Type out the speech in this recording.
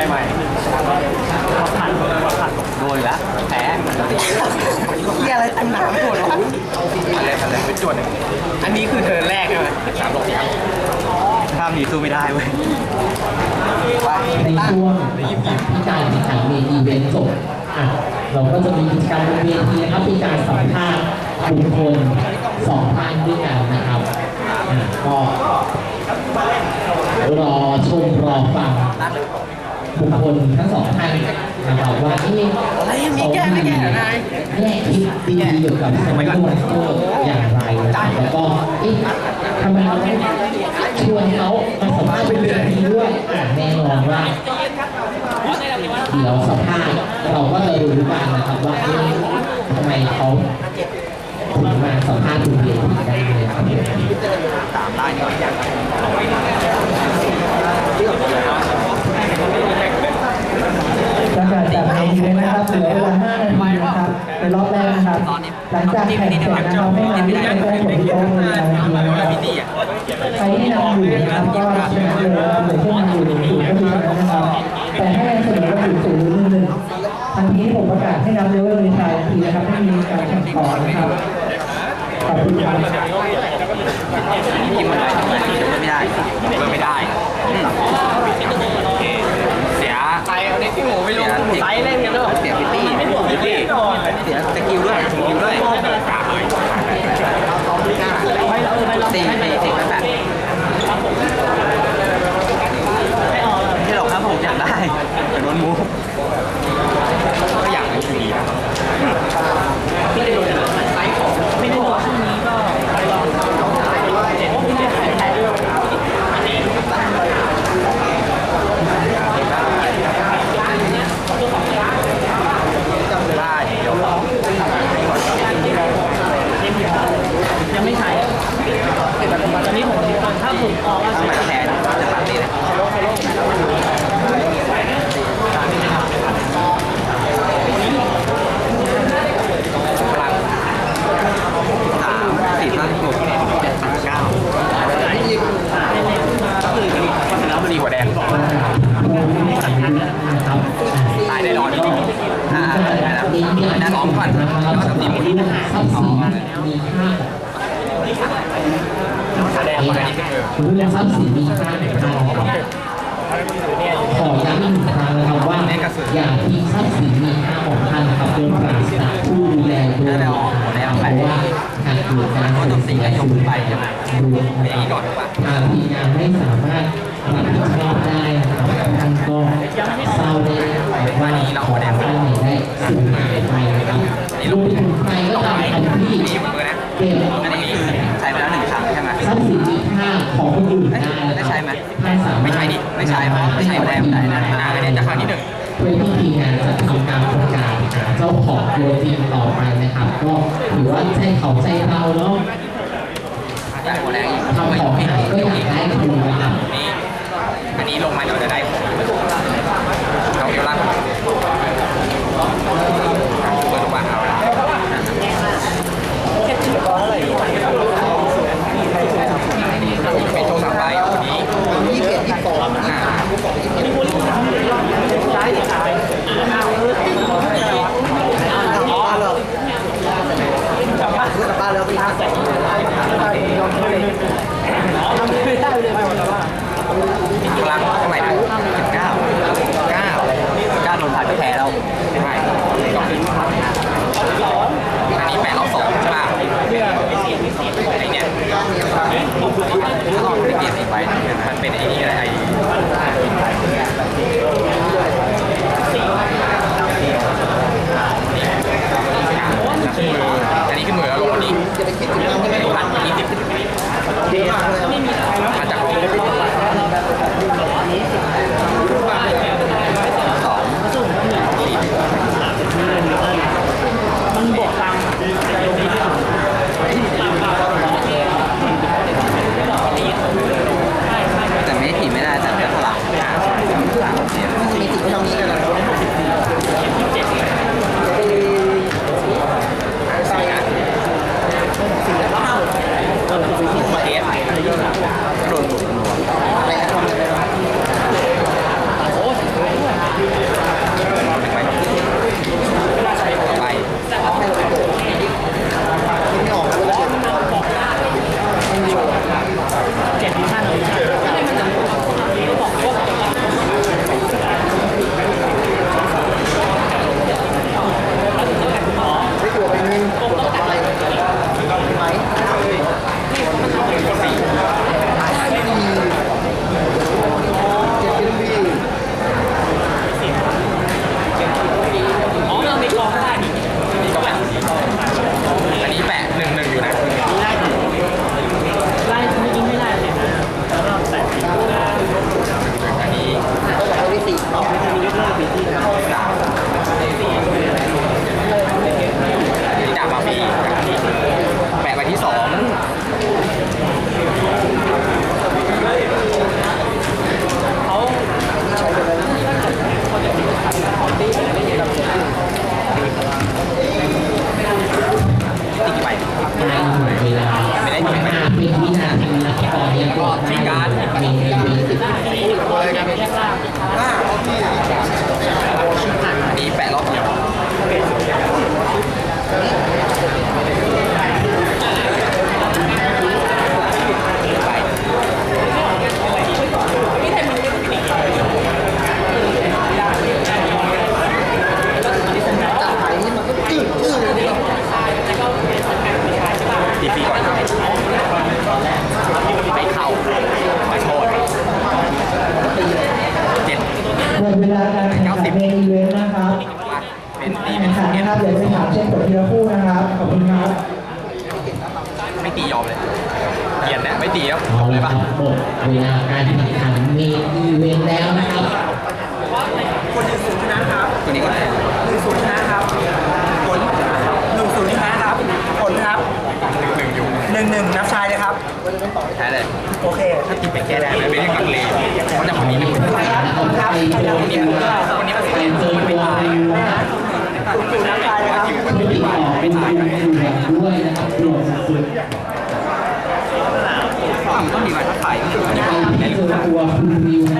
ไปใหม่โดนแล้วแพ้เฮียอะไรตั้งหนาไม่โดนอะไรอะไรเป็นจวดอันนี้คือเทิร์นแรกใช่ไหมสามลงสี่ข้ามนี้สู้ไม่ได้เว้ยในช่วงที่การแข่งขันในอีเวนต์จบอะเราก็จะมีกิจกรรมบนเวทีนะครับมีการสัมภาษณ์บุคคลสองท่านด้วยกันนะครับอะก็รอชมรอฟัง บุคคลทั้งสองท่านนะครับว่าเอ๊ะอะไรมีแก้ไม่แก้อนายแง่คิดดีเกี่ยวกับสมัยก่อนเอออย่างไรนะครับแล้วก็อ๊ะทำไมเราไม่ชวนเขามาสัมภาษณ์บนเวทีด้วยแน่นอนว่าเดี๋ยวสัมภาษณ์เราก็จะรู้กันนะครับว่าทำไมเขาถึงมาสัมภาษณ์คุณเรียนได้เลยครับตามได้เนี่ยประกาศจากใน อีเวนต์นะครับเหลือเวลา5นาทีนะครับในรอบแรกนะครับ หลังจากแข่งเสร็จนะครับให้นำที่เป็นแจ้งผลที่โต๊ะเลยนะครับใครที่นำอยู่นะครับก็ชนะเลยนะครับเหลือที่นำอยู่หนึ่งศูนย์ก็คือชนะนะครับ แต่ถ้ายังเสมอก็ถึงศูนย์หรือหนึ่งทันทีที่ผมประกาศให้นำเลเวลเลยชายทันทีนะครับไม่มีการแข่งต่อนะครับขอบคุณครับ ยิงมันได้ทำไมไม่ได้ไม่ได้ เสียไซเอาเด็กที่หมูไม่ลงไซ เล่นกันด้วยเสียพิตตี้ไม่ห่วงพิตตี้เสียสกิลด้วยสกิลด้วยสี่สี่สี่แปดไม่หรอกครับผมอยากได้แต่โดนมูก็อยากให้ดีนะไม่ได้บอกช่วงนี้ก็ได้เดี๋ยว ยังไม่ใช้ตอนนี้ผมถ้าผมออกว่า ทำไมก็แพ้จะปาร์ตี้เลยพลังสามสี่ห้าหกเจ็ดแปดเก้าแล้วมันดีกว่าแดง นะครับ ตายแน่นอนอ่าได้ แล้วได้สองก่อนแล้วก็สามสี่หมดทรัพย์สินมีค่าแดงมาอันนี้คือเรื่องทรัพย์สินมีค่าในทางนะครับขอย้ำอีกครั้งนะครับว่าอย่างที่ทรัพย์สินมีค่าของท่านครับโดยปราศจากผู้ดูแลโดยเพราะว่าการเกิดการสูญเสียสูญไปรวมนะครับทางทีมงานไม่สามารถรับผิดชอบได้นะครับท่านก็เศร้าได้ ว่าของท่านได้สูญหายไปนะครับรวมถึงใครก็ตามคนที่เก็บอันนี้ใช้ไปแล้วหนึ่งครั้งใช่ไหมทรัพย์สินมีค่าของคนอื่นได้ได้ใช้ไหมท่สามไม่ใช่ดิไม่ใช่เพราะไม่ใช่แรมได้นะอ่าอันนี้จะครั้งที่หนึ่งเพื่อที่ทีมงานจะทำการประกาศหาเจ้าของตัวจริงต่อไปนะครับ ก็ถือว่าใช่เขาใจเราเนาะได้หัวแรงอีกทำของหายก็อยากได้คืนนะครับนี่อันนี้ลงมาเดี๋ยวจะได้ของเราเดี๋ยวล่างเปิดลงมาเอาละเป็นโชว์สามใบวันนี้ยี่สิบเอ็ดยี่สิบสอง พลังเท่าไหร่นะเก้าเก้าเก้าโดนผ่านก็แพ้แล้วใช่อันนี้แปดรอบสองใช่ป่ะไอเนี่ยถ้าเราไม่เปลี่ยนอีกไปมันเป็นไอ้นี่อะไรไอ นงขันเอ็นะครับเดี๋ยวไปถามเช็คผลทีละคู่นะครับ ขอบคุณครับ ไม่ตียอมเลยเกียนแหละไม่ตีแล้วเอาจบเลละยคป่ะรับหมดเวลาการแข่งขันเมนอีเวนต์แล้วนะครับตัวนี้ก็ได้หนึ่งศูนย์ชนะครับผลหนึ่งศูนย์ชนะครับผลครับหนึ่งอยู่หนึ่งหนึ่งนับชายเลยครับแพ้เลยโอเคถ้าตีไปแก้ได้ไม่ได้กังเลเพราะจากคนนี้ไม่คนนี้นะครับไปโดนคนนี้คนนี้มัน ไปเจอ มันไม่ ตัว ตาย นะครับ ศูนย์ศูนย์นับชายเลยครับ ผู้ติดต่อเป็นคุณอยู่ด้วยนะครับโปรดสุด ตัวคุณวิว